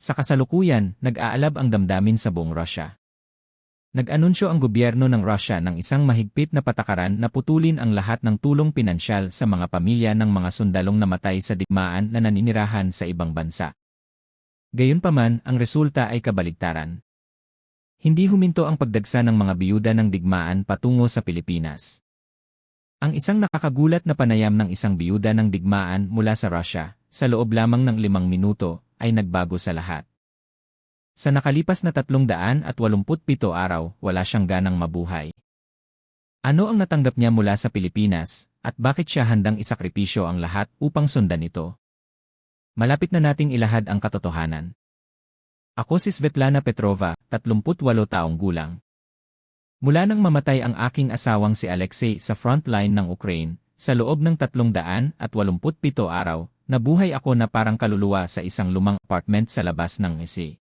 Sa kasalukuyan, nag-aalab ang damdamin sa buong Russia. Nag-anunsyo ang gobyerno ng Russia ng isang mahigpit na patakaran na putulin ang lahat ng tulong pinansyal sa mga pamilya ng mga sundalong namatay sa digmaan na naninirahan sa ibang bansa. Gayunpaman, ang resulta ay kabaligtaran. Hindi huminto ang pagdagsa ng mga biyuda ng digmaan patungo sa Pilipinas. Ang isang nakakagulat na panayam ng isang biyuda ng digmaan mula sa Russia, sa loob lamang ng limang minuto, ay nagbago sa lahat. Sa nakalipas na 387 araw, wala siyang ganang mabuhay. Ano ang natanggap niya mula sa Pilipinas, at bakit siya handang isakripisyo ang lahat upang sundan ito? Malapit na nating ilahad ang katotohanan. Ako si Svetlana Petrova, 38 taong gulang. Mula nang mamatay ang aking asawang si Alexei sa frontline ng Ukraine, sa loob ng 387 araw, nabuhay ako na parang kaluluwa sa isang lumang apartment sa labas ng Mesi.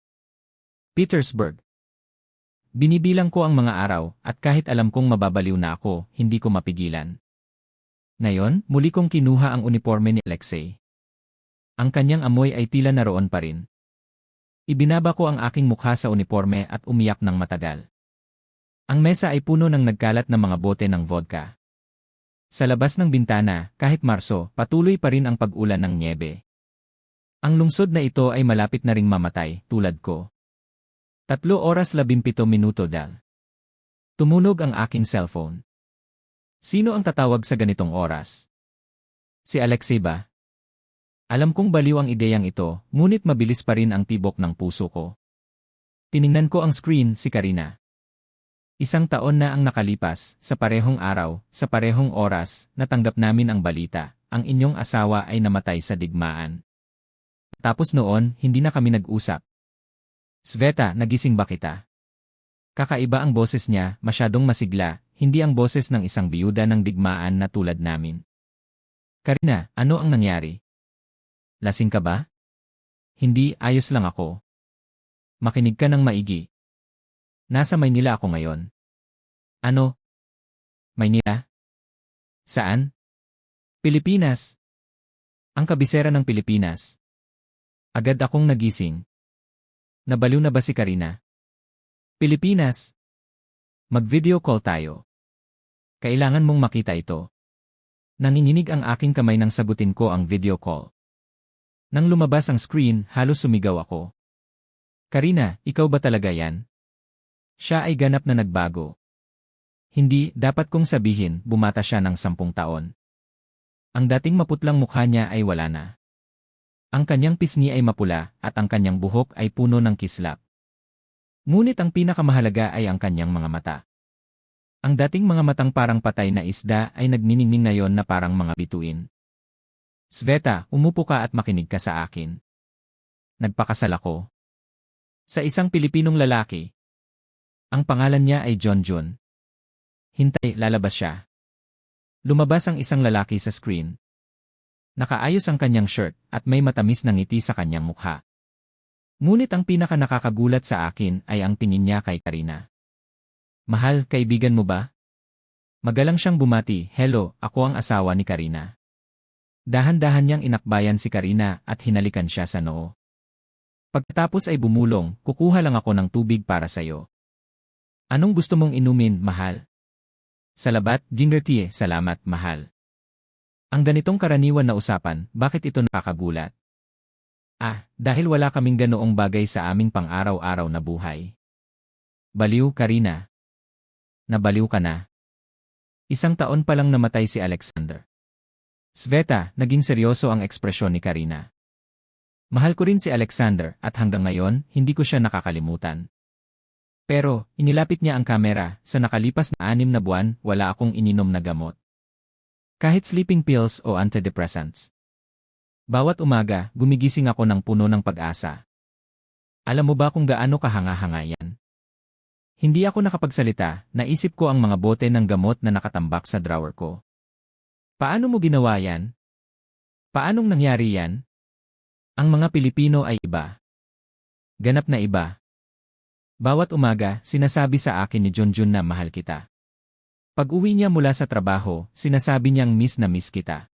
Petersburg. Binibilang ko ang mga araw at kahit alam kong mababaliw na ako, hindi ko mapigilan. Ngayon, muli kong kinuha ang uniforme ni Alexei. Ang kanyang amoy ay tila naroon pa rin. Ibinaba ko ang aking mukha sa uniforme at umiyak ng matagal. Ang mesa ay puno ng nagkalat na mga bote ng vodka. Sa labas ng bintana, kahit Marso, patuloy pa rin ang pag-ulan ng niebe. Ang lungsod na ito ay malapit na ring mamatay, tulad ko. Tatlo oras labimpito minuto dal. Tumunog ang aking cellphone. Sino ang tatawag sa ganitong oras? Si Alexei ba? Alam kong baliw ang ideyang ito, ngunit mabilis pa rin ang tibok ng puso ko. Tiningnan ko ang screen si Karina. Isang taon na ang nakalipas, sa parehong araw, sa parehong oras, natanggap namin ang balita, ang inyong asawa ay namatay sa digmaan. Tapos noon, hindi na kami nag-usap. Sveta, nagising ba kita? Kakaiba ang boses niya, masyadong masigla, hindi ang boses ng isang biyuda ng digmaan na tulad namin. Karina, ano ang nangyari? Lasing ka ba? Hindi, ayos lang ako. Makinig ka ng maigi. Nasa Maynila ako ngayon. Ano? Maynila? Saan? Pilipinas. Ang kabisera ng Pilipinas. Agad akong nagising. Nabaliw na ba si Karina? Pilipinas. Mag-video call tayo. Kailangan mong makita ito. Nanginginig ang aking kamay nang sagutin ko ang video call. Nang lumabas ang screen, halos sumigaw ako. Karina, ikaw ba talaga yan? Siya ay ganap na nagbago. Hindi, dapat kong sabihin, bumata siya ng sampung taon. Ang dating maputlang mukha niya ay wala na. Ang kanyang pisngi ay mapula at ang kanyang buhok ay puno ng kislap. Ngunit ang pinakamahalaga ay ang kanyang mga mata. Ang dating mga matang parang patay na isda ay nagniningning ngayon na parang mga bituin. Sveta, umupo ka at makinig ka sa akin. Nagpakasal ako. Sa isang Pilipinong lalaki. Ang pangalan niya ay John Jun. Hintay, lalabas siya. Lumabas ang isang lalaki sa screen. Nakaayos ang kanyang shirt at may matamis na ngiti sa kanyang mukha. Ngunit ang pinaka nakakagulat sa akin ay ang tingin niya kay Karina. Mahal, kaibigan mo ba? Magalang siyang bumati, hello, ako ang asawa ni Karina. Dahan-dahan niyang inakbayan si Karina at hinalikan siya sa noo. Pagkatapos ay bumulong, kukuha lang ako ng tubig para sa'yo. Anong gusto mong inumin, mahal? Salabat, ginger tea, salamat, mahal. Ang ganitong karaniwan na usapan, bakit ito nakakagulat? Ah, dahil wala kaming ganoong bagay sa aming pang-araw-araw na buhay. Baliw, Karina. Nabaliw ka na. Isang taon pa lang namatay si Alexander. Sveta, naging seryoso ang ekspresyon ni Karina. Mahal ko rin si Alexander at hanggang ngayon, hindi ko siya nakakalimutan. Pero, inilapit niya ang kamera, sa nakalipas na anim na buwan, wala akong ininom na gamot. Kahit sleeping pills o antidepressants. Bawat umaga, gumigising ako ng puno ng pag-asa. Alam mo ba kung gaano kahanga-hanga yan? Hindi ako nakapagsalita, naisip ko ang mga bote ng gamot na nakatambak sa drawer ko. Paano mo ginawa yan? Paanong nangyari yan? Ang mga Pilipino ay iba. Ganap na iba. Bawat umaga, sinasabi sa akin ni Junjun na mahal kita. Pag-uwi niya mula sa trabaho, sinasabi niyang miss na miss kita.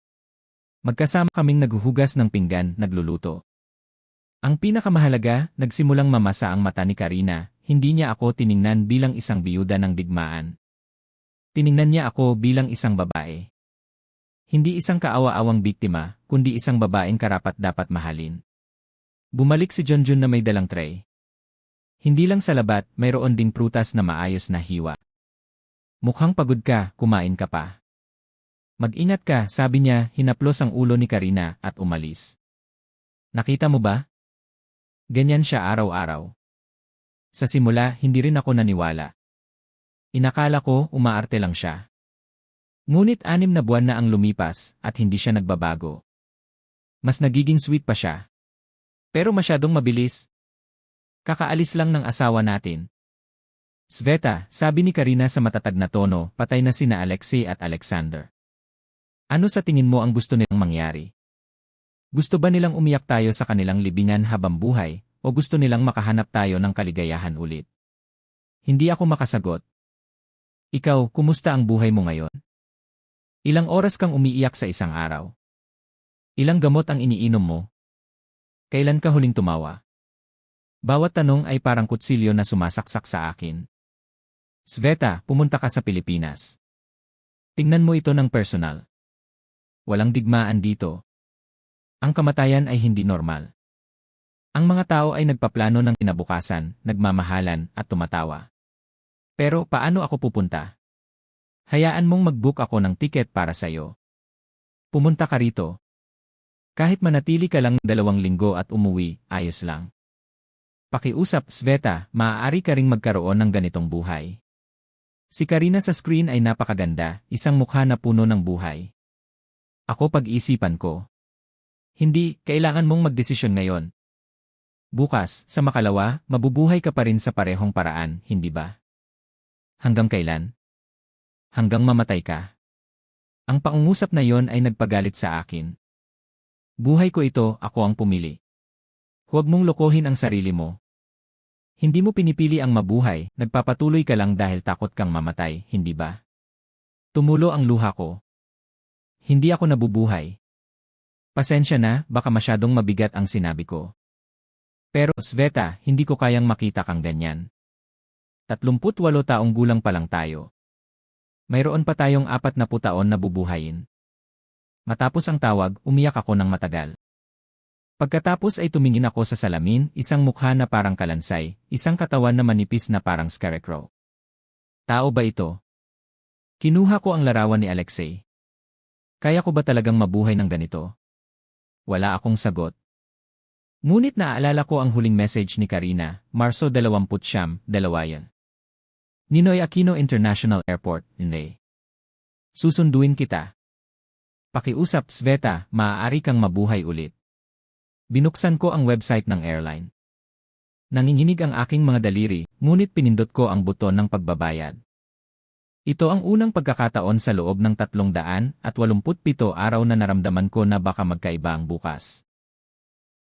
Magkasama kaming naghuhugas ng pinggan, nagluluto. Ang pinakamahalaga, nagsimulang mamasa ang mata ni Karina, hindi niya ako tiningnan bilang isang biyuda ng digmaan. Tiningnan niya ako bilang isang babae. Hindi isang kaawa-awang biktima, kundi isang babaeng karapat dapat mahalin. Bumalik si Junjun na may dalang tray. Hindi lang sa labat, mayroon ding prutas na maayos na hiwa. Mukhang pagod ka, kumain ka pa. Mag-ingat ka, sabi niya, hinaplos ang ulo ni Karina at umalis. Nakita mo ba? Ganyan siya araw-araw. Sa simula, hindi rin ako naniwala. Inakala ko, umaarte lang siya. Ngunit anim na buwan na ang lumipas at hindi siya nagbabago. Mas nagiging sweet pa siya. Pero masyadong mabilis. Kakaalis lang ng asawa natin. Sveta, sabi ni Karina sa matatag na tono, patay na sina Alexei at Alexander. Ano sa tingin mo ang gusto nilang mangyari? Gusto ba nilang umiyak tayo sa kanilang libingan habang buhay, o gusto nilang makahanap tayo ng kaligayahan ulit? Hindi ako makasagot. Ikaw, kumusta ang buhay mo ngayon? Ilang oras kang umiiyak sa isang araw? Ilang gamot ang iniinom mo? Kailan ka huling tumawa? Bawat tanong ay parang kutsilyo na sumasaksak sa akin. Sveta, pumunta ka sa Pilipinas. Tingnan mo ito ng personal. Walang digmaan dito. Ang kamatayan ay hindi normal. Ang mga tao ay nagpaplano ng kinabukasan, nagmamahalan, at tumatawa. Pero paano ako pupunta? Hayaan mong mag-book ako ng ticket para sa'yo. Pumunta ka rito. Kahit manatili ka lang dalawang linggo at umuwi, ayos lang. Pakiusap, Sveta, maaari ka ring magkaroon ng ganitong buhay. Si Karina sa screen ay napakaganda, isang mukha na puno ng buhay. Ako pag-isipan ko. Hindi, kailangan mong magdesisyon ngayon. Bukas, sa makalawa, mabubuhay ka pa rin sa parehong paraan, hindi ba? Hanggang kailan? Hanggang mamatay ka. Ang pangungusap na yon ay nagpagalit sa akin. Buhay ko ito, ako ang pumili. Huwag mong lokohin ang sarili mo. Hindi mo pinipili ang mabuhay, nagpapatuloy ka lang dahil takot kang mamatay, hindi ba? Tumulo ang luha ko. Hindi ako nabubuhay. Pasensya na, baka masyadong mabigat ang sinabi ko. Pero, Sveta, hindi ko kayang makita kang ganyan. 38 taong gulang pa lang tayo. Mayroon pa tayong apat na taon na bubuhayin. Matapos ang tawag, umiyak ako ng matagal. Pagkatapos ay tumingin ako sa salamin, isang mukha na parang kalansay, isang katawan na manipis na parang scarecrow. Tao ba ito? Kinuha ko ang larawan ni Alexei. Kaya ko ba talagang mabuhay ng ganito? Wala akong sagot. Ngunit naaalala ko ang huling message ni Karina, Marso 20 siyam, dalawayan. Ninoy Aquino International Airport, hindi. Susunduin kita. Pakiusap, Sveta, maaari kang mabuhay ulit. Binuksan ko ang website ng airline. Nanginginig ang aking mga daliri, ngunit pinindot ko ang buton ng pagbabayad. Ito ang unang pagkakataon sa loob ng 387 araw na naramdaman ko na baka magkaiba ang bukas.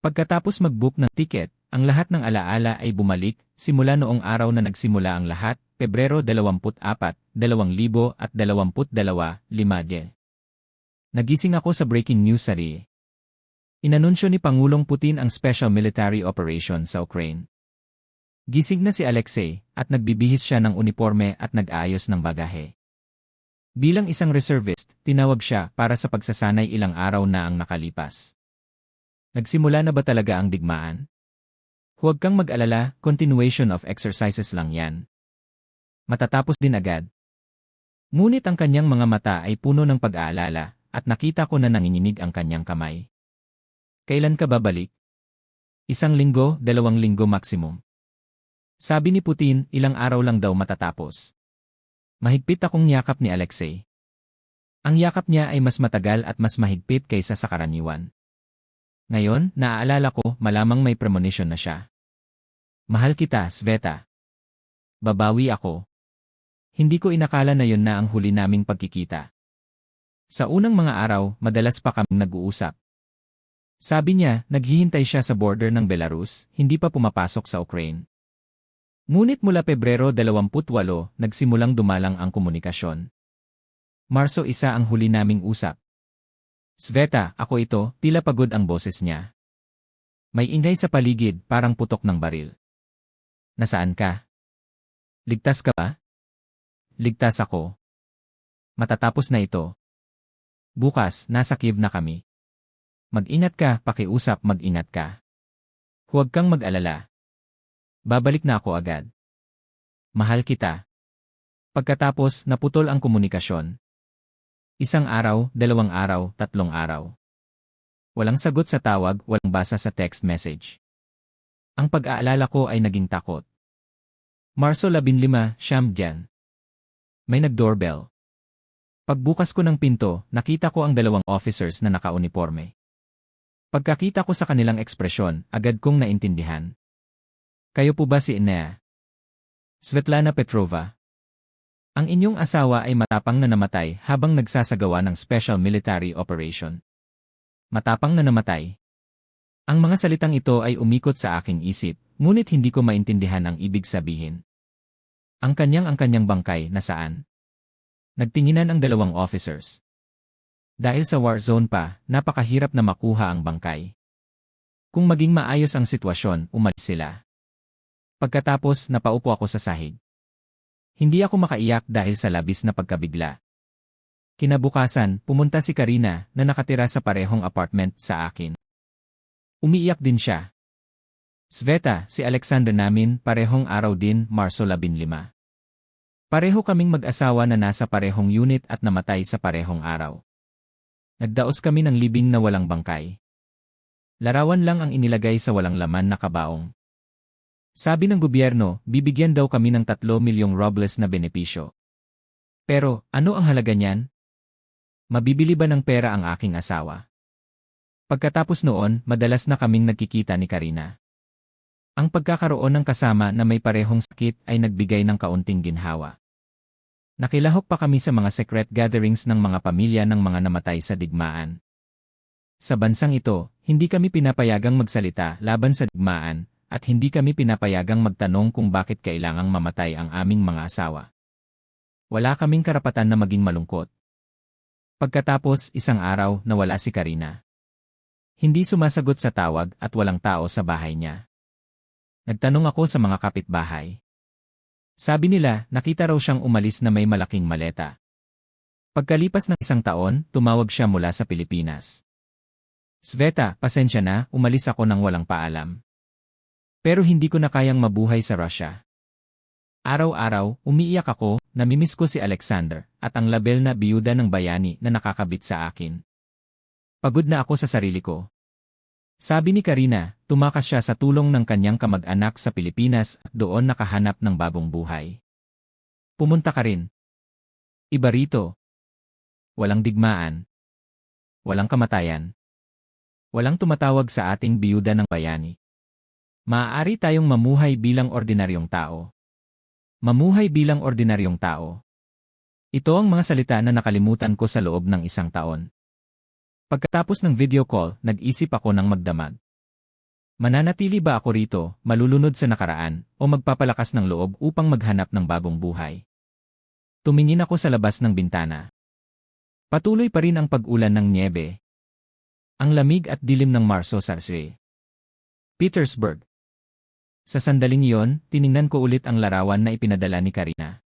Pagkatapos mag-book ng ticket, ang lahat ng alaala ay bumalik, simula noong araw na nagsimula ang lahat, Pebrero 24, 2022, 5 Nagising ako sa breaking news sa RIE. Inanunsyo ni Pangulong Putin ang special military operation sa Ukraine. Gising na si Alexei at nagbibihis siya ng uniforme at nag-aayos ng bagahe. Bilang isang reservist, tinawag siya para sa pagsasanay ilang araw na ang nakalipas. Nagsimula na ba talaga ang digmaan? Huwag kang mag-alala, continuation of exercises lang yan. Matatapos din agad. Ngunit ang kanyang mga mata ay puno ng pag-aalala at nakita ko na nanginginig ang kanyang kamay. Kailan ka babalik? Isang linggo, dalawang linggo maximum. Sabi ni Putin, ilang araw lang daw matatapos. Mahigpit akong yakap ni Alexei. Ang yakap niya ay mas matagal at mas mahigpit kaysa sa karaniwan. Ngayon, naaalala ko, malamang may premonition na siya. Mahal kita, Sveta. Babawi ako. Hindi ko inakala na yon na ang huli naming pagkikita. Sa unang mga araw, madalas pa kaming nag-uusap. Sabi niya, naghihintay siya sa border ng Belarus, hindi pa pumapasok sa Ukraine. Ngunit mula Pebrero 28, nagsimulang dumalang ang komunikasyon. Marso isa ang huli naming usap. Sveta, ako ito, tila pagod ang boses niya. May ingay sa paligid, parang putok ng baril. Nasaan ka? Ligtas ka ba? Ligtas ako. Matatapos na ito. Bukas, nasa Kiev na kami. Mag-ingat ka, pakiusap mag-ingat ka. Huwag kang mag-alala. Babalik na ako agad. Mahal kita. Pagkatapos, naputol ang komunikasyon. Isang araw, dalawang araw, tatlong araw. Walang sagot sa tawag, walang basa sa text message. Ang pag-aalala ko ay naging takot. Marso 15, siyam dyan. May nag-doorbell. Pagbukas ko ng pinto, nakita ko ang dalawang officers na naka-uniforme. Pagkakita ko sa kanilang ekspresyon, agad kong naintindihan. Kayo po ba si Inea? Svetlana Petrova. Ang inyong asawa ay matapang na namatay habang nagsasagawa ng special military operation. Matapang na namatay. Ang mga salitang ito ay umikot sa aking isip, ngunit hindi ko maintindihan ang ibig sabihin. Ang kanyang ang kanyang bangkay na saan? Nagtinginan ang dalawang officers. Dahil sa war zone pa, napakahirap na makuha ang bangkay. Kung maging maayos ang sitwasyon, umalis sila. Pagkatapos, napaupo ako sa sahig. Hindi ako makaiyak dahil sa labis na pagkabigla. Kinabukasan, pumunta si Karina na nakatira sa parehong apartment sa akin. Umiiyak din siya. Sveta, si Alexander namin, parehong araw din, Marso 15. Pareho kaming mag-asawa na nasa parehong unit at namatay sa parehong araw. Nagdaos kami ng libing na walang bangkay. Larawan lang ang inilagay sa walang laman na kabaong. Sabi ng gobyerno, bibigyan daw kami ng 3 milyong robles na benepisyo. Pero, ano ang halaga niyan? Mabibili ba ng pera ang aking asawa? Pagkatapos noon, madalas na kaming nagkikita ni Karina. Ang pagkakaroon ng kasama na may parehong sakit ay nagbigay ng kaunting ginhawa. Nakilahok pa kami sa mga secret gatherings ng mga pamilya ng mga namatay sa digmaan. Sa bansang ito, hindi kami pinapayagang magsalita laban sa digmaan, at hindi kami pinapayagang magtanong kung bakit kailangang mamatay ang aming mga asawa. Wala kaming karapatan na maging malungkot. Pagkatapos, isang araw, nawala si Karina. Hindi sumasagot sa tawag at walang tao sa bahay niya. Nagtanong ako sa mga kapitbahay. Sabi nila, nakita raw siyang umalis na may malaking maleta. Pagkalipas ng isang taon, tumawag siya mula sa Pilipinas. Sveta, pasensya na, umalis ako nang walang paalam. Pero hindi ko na kayang mabuhay sa Russia. Araw-araw, umiiyak ako, namimiss ko si Alexander, at ang label na biyuda ng bayani na nakakabit sa akin. Pagod na ako sa sarili ko. Sabi ni Karina, tumakas siya sa tulong ng kanyang kamag-anak sa Pilipinas at doon nakahanap ng bagong buhay. Pumunta ka rin. Iba rito. Walang digmaan. Walang kamatayan. Walang tumatawag sa ating biyuda ng bayani. Maaari tayong mamuhay bilang ordinaryong tao. Mamuhay bilang ordinaryong tao. Ito ang mga salita na nakalimutan ko sa loob ng isang taon. Pagkatapos ng video call, nag-isip ako ng magdamag. Mananatili ba ako rito, malulunod sa nakaraan, o magpapalakas ng loob upang maghanap ng bagong buhay? Tumingin ako sa labas ng bintana. Patuloy pa rin ang pag-ulan ng niebe. Ang lamig at dilim ng Marso Sarse. Petersburg. Sa sandaling iyon, tiningnan ko ulit ang larawan na ipinadala ni Karina.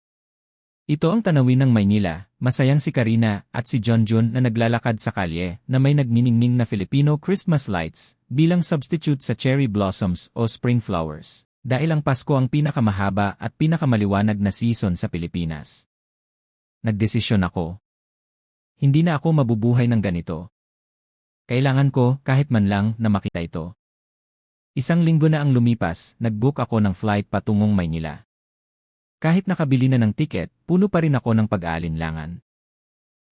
Ito ang tanawin ng Maynila, masayang si Karina at si John Jun na naglalakad sa kalye na may nagniningning na Filipino Christmas lights bilang substitute sa cherry blossoms o spring flowers. Dahil ang Pasko ang pinakamahaba at pinakamaliwanag na season sa Pilipinas. Nagdesisyon ako. Hindi na ako mabubuhay ng ganito. Kailangan ko kahit man lang na makita ito. Isang linggo na ang lumipas, nagbook ako ng flight patungong Maynila. Kahit nakabili na ng tiket, puno pa rin ako ng pag-aalinlangan.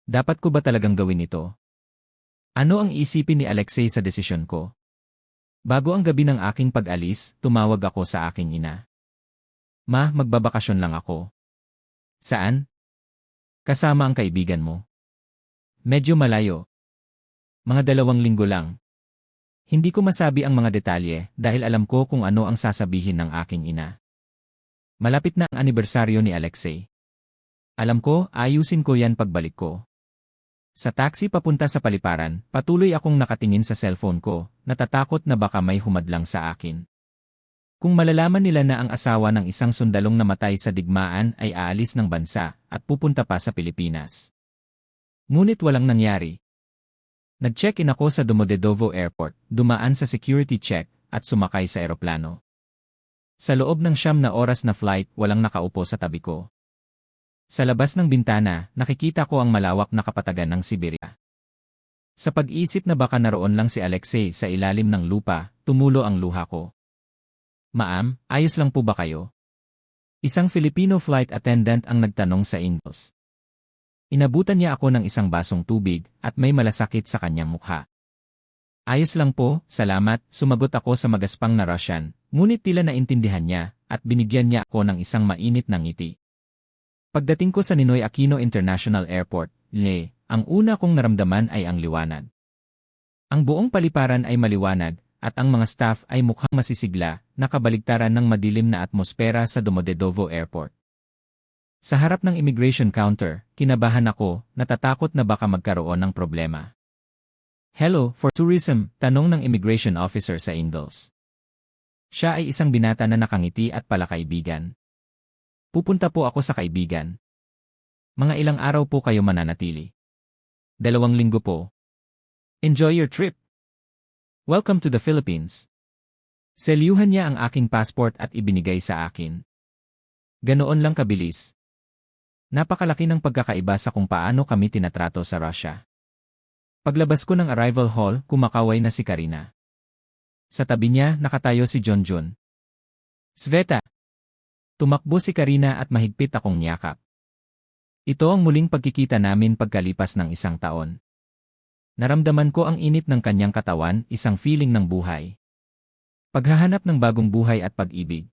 Dapat ko ba talagang gawin ito? Ano ang isipin ni Alexei sa desisyon ko? Bago ang gabi ng aking pag-alis, tumawag ako sa aking ina. Ma, magbabakasyon lang ako. Saan? Kasama ang kaibigan mo. Medyo malayo. Mga dalawang linggo lang. Hindi ko masabi ang mga detalye dahil alam ko kung ano ang sasabihin ng aking ina. Malapit na ang anibersaryo ni Alexei. Alam ko, ayusin ko yan pagbalik ko. Sa taxi papunta sa paliparan, patuloy akong nakatingin sa cellphone ko, natatakot na baka may humadlang sa akin. Kung malalaman nila na ang asawa ng isang sundalong namatay sa digmaan ay aalis ng bansa at pupunta pa sa Pilipinas. Ngunit walang nangyari. Nag-check-in ako sa Domodedovo Airport, dumaan sa security check, at sumakay sa eroplano. Sa loob ng siyam na oras na flight, walang nakaupo sa tabi ko. Sa labas ng bintana, nakikita ko ang malawak na kapatagan ng Siberia. Sa pag-isip na baka naroon lang si Alexei sa ilalim ng lupa, tumulo ang luha ko. Maam, ayos lang po ba kayo? Isang Filipino flight attendant ang nagtanong sa Ingles. Inabutan niya ako ng isang basong tubig at may malasakit sa kanyang mukha. Ayos lang po, salamat, sumagot ako sa magaspang na Russian, ngunit tila naintindihan niya at binigyan niya ako ng isang mainit na ngiti. Pagdating ko sa Ninoy Aquino International Airport, Le, ang una kong naramdaman ay ang liwanag. Ang buong paliparan ay maliwanag, at ang mga staff ay mukhang masisigla, nakabaligtaran ng madilim na atmosfera sa Domodedovo Airport. Sa harap ng immigration counter, kinabahan ako, natatakot na baka magkaroon ng problema. Hello, for tourism, tanong ng immigration officer sa Indos. Siya ay isang binata na nakangiti at palakaibigan. Pupunta po ako sa kaibigan. Mga ilang araw po kayo mananatili. Dalawang linggo po. Enjoy your trip. Welcome to the Philippines. Selyuhan niya ang aking passport at ibinigay sa akin. Ganoon lang kabilis. Napakalaki ng pagkakaiba sa kung paano kami tinatrato sa Russia. Paglabas ko ng arrival hall, kumakaway na si Karina. Sa tabi niya, nakatayo si John Jun. Sveta, Tumakbo si Karina at mahigpit akong niyakap. Ito ang muling pagkikita namin pagkalipas ng isang taon. Naramdaman ko ang init ng kanyang katawan, isang feeling ng buhay. Paghahanap ng bagong buhay at pag-ibig.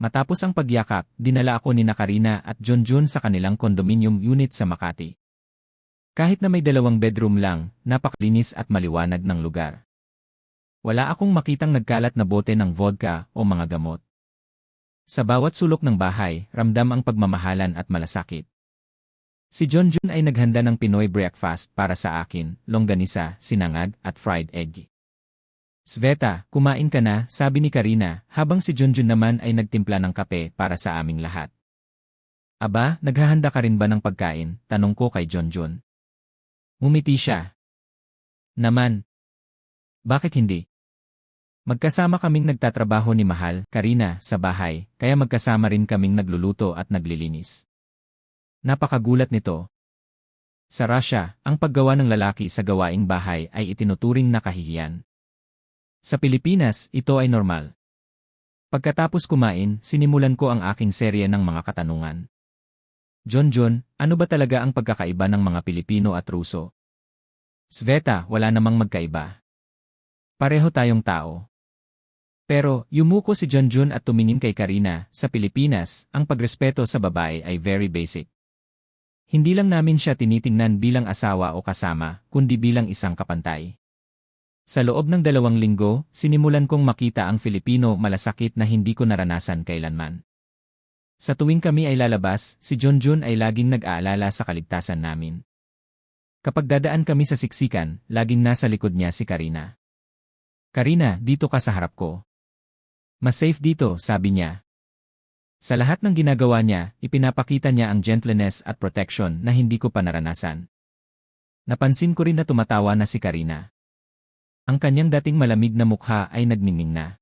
Matapos ang pagyakap, dinala ako ni Karina at John Jun sa kanilang condominium unit sa Makati. Kahit na may dalawang bedroom lang, napakalinis at maliwanag ng lugar. Wala akong makitang nagkalat na bote ng vodka o mga gamot. Sa bawat sulok ng bahay, ramdam ang pagmamahalan at malasakit. Si John Jun ay naghanda ng Pinoy breakfast para sa akin, longganisa, sinangag, at fried egg. Sveta, kumain ka na, sabi ni Karina, habang si John Jun naman ay nagtimpla ng kape para sa aming lahat. Aba, naghahanda ka rin ba ng pagkain? Tanong ko kay John Jun. Ngumiti siya. Naman. Bakit hindi? Magkasama kaming nagtatrabaho ni Mahal, Karina, sa bahay, kaya magkasama rin kaming nagluluto at naglilinis. Napakagulat nito. Sa Russia, ang paggawa ng lalaki sa gawaing bahay ay itinuturing na kahihiyan. Sa Pilipinas, ito ay normal. Pagkatapos kumain, sinimulan ko ang aking serye ng mga katanungan. John John, ano ba talaga ang pagkakaiba ng mga Pilipino at Ruso? Sveta, wala namang magkaiba. Pareho tayong tao. Pero, yumuko si John Jun at tumingin kay Karina, sa Pilipinas, ang pagrespeto sa babae ay very basic. Hindi lang namin siya tinitingnan bilang asawa o kasama, kundi bilang isang kapantay. Sa loob ng dalawang linggo, sinimulan kong makita ang Filipino malasakit na hindi ko naranasan kailanman. Sa tuwing kami ay lalabas, si John Jun ay laging nag-aalala sa kaligtasan namin. Kapag dadaan kami sa siksikan, laging nasa likod niya si Karina. Karina, dito ka sa harap ko. Mas safe dito, sabi niya. Sa lahat ng ginagawa niya, ipinapakita niya ang gentleness at protection na hindi ko pa naranasan. Napansin ko rin na tumatawa na si Karina. Ang kanyang dating malamig na mukha ay nagmingming na.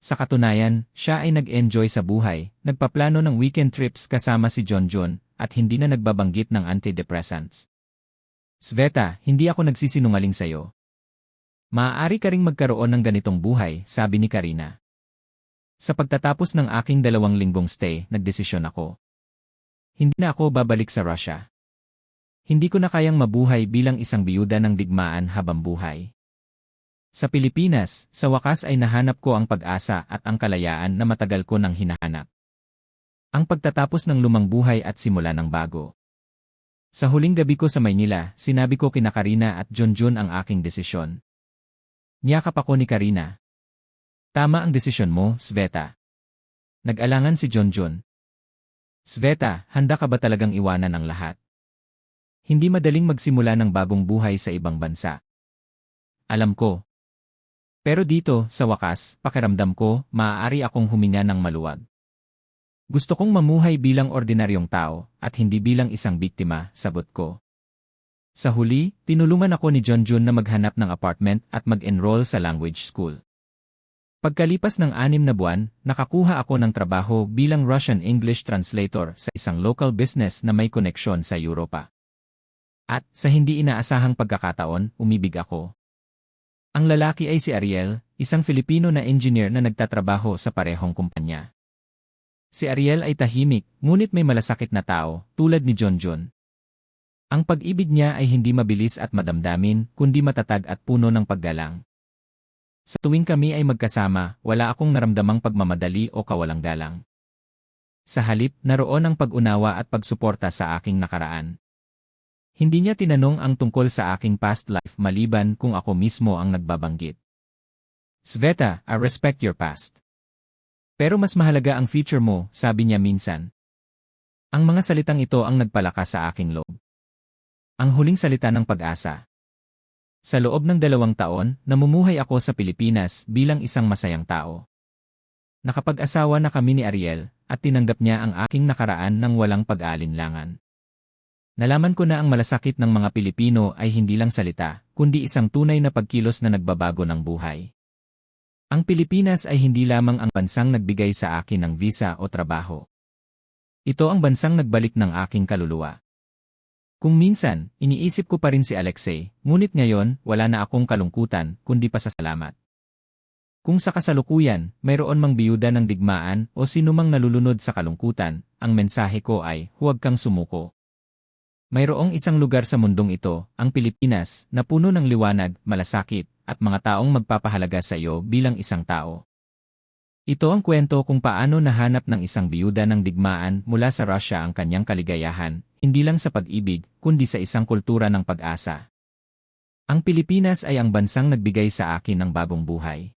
Sa katunayan, siya ay nag-enjoy sa buhay, nagpaplano ng weekend trips kasama si John John, at hindi na nagbabanggit ng antidepressants. Sveta, hindi ako nagsisinungaling sa'yo. Maaari ka ring magkaroon ng ganitong buhay, sabi ni Karina. Sa pagtatapos ng aking dalawang linggong stay, nagdesisyon ako. Hindi na ako babalik sa Russia. Hindi ko na kayang mabuhay bilang isang biyuda ng digmaan habang buhay. Sa Pilipinas, sa wakas ay nahanap ko ang pag-asa at ang kalayaan na matagal ko nang hinahanap. Ang pagtatapos ng lumang buhay at simula ng bago. Sa huling gabi ko sa Maynila, sinabi ko kina Karina at John ang aking desisyon. Niyakap ako ni Karina. Tama ang desisyon mo, Sveta. Nag-alangan si John. Sveta, handa ka ba talagang iwanan ang lahat? Hindi madaling magsimula ng bagong buhay sa ibang bansa. Alam ko. Pero dito, sa wakas, pakiramdam ko, maaari akong huminga ng maluwag. Gusto kong mamuhay bilang ordinaryong tao, at hindi bilang isang biktima, sagot ko. Sa huli, tinulungan ako ni John Jun na maghanap ng apartment at mag-enroll sa language school. Pagkalipas ng anim na buwan, nakakuha ako ng trabaho bilang Russian English translator sa isang local business na may koneksyon sa Europa. At, sa hindi inaasahang pagkakataon, umibig ako. Ang lalaki ay si Ariel, isang Filipino na engineer na nagtatrabaho sa parehong kumpanya. Si Ariel ay tahimik, ngunit may malasakit na tao, tulad ni John Jun. Ang pag-ibig niya ay hindi mabilis at madamdamin, kundi matatag at puno ng paggalang. Sa tuwing kami ay magkasama, wala akong naramdamang pagmamadali o kawalang galang. Sa halip, naroon ang pag-unawa at pagsuporta sa aking nakaraan. Hindi niya tinanong ang tungkol sa aking past life maliban kung ako mismo ang nagbabanggit. Sveta, I respect your past. Pero mas mahalaga ang future mo, sabi niya minsan. Ang mga salitang ito ang nagpalakas sa aking loob. Ang huling salita ng pag-asa. Sa loob ng dalawang taon, namumuhay ako sa Pilipinas bilang isang masayang tao. Nakapag-asawa na kami ni Ariel, at tinanggap niya ang aking nakaraan ng walang pag-aalinlangan. Nalaman ko na ang malasakit ng mga Pilipino ay hindi lang salita, kundi isang tunay na pagkilos na nagbabago ng buhay. Ang Pilipinas ay hindi lamang ang bansang nagbigay sa akin ng visa o trabaho. Ito ang bansang nagbalik ng aking kaluluwa. Kung minsan, iniisip ko pa rin si Alexei, ngunit ngayon, wala na akong kalungkutan, kundi pasasalamat. Kung sa kasalukuyan, mayroon mang biyuda ng digmaan o sinumang nalulunod sa kalungkutan, ang mensahe ko ay, huwag kang sumuko. Mayroong isang lugar sa mundong ito, ang Pilipinas, na puno ng liwanag, malasakit, at mga taong magpapahalaga sa iyo bilang isang tao. Ito ang kwento kung paano nahanap ng isang biyuda ng digmaan mula sa Russia ang kanyang kaligayahan, hindi lang sa pag-ibig, kundi sa isang kultura ng pag-asa. Ang Pilipinas ay ang bansang nagbigay sa akin ng bagong buhay.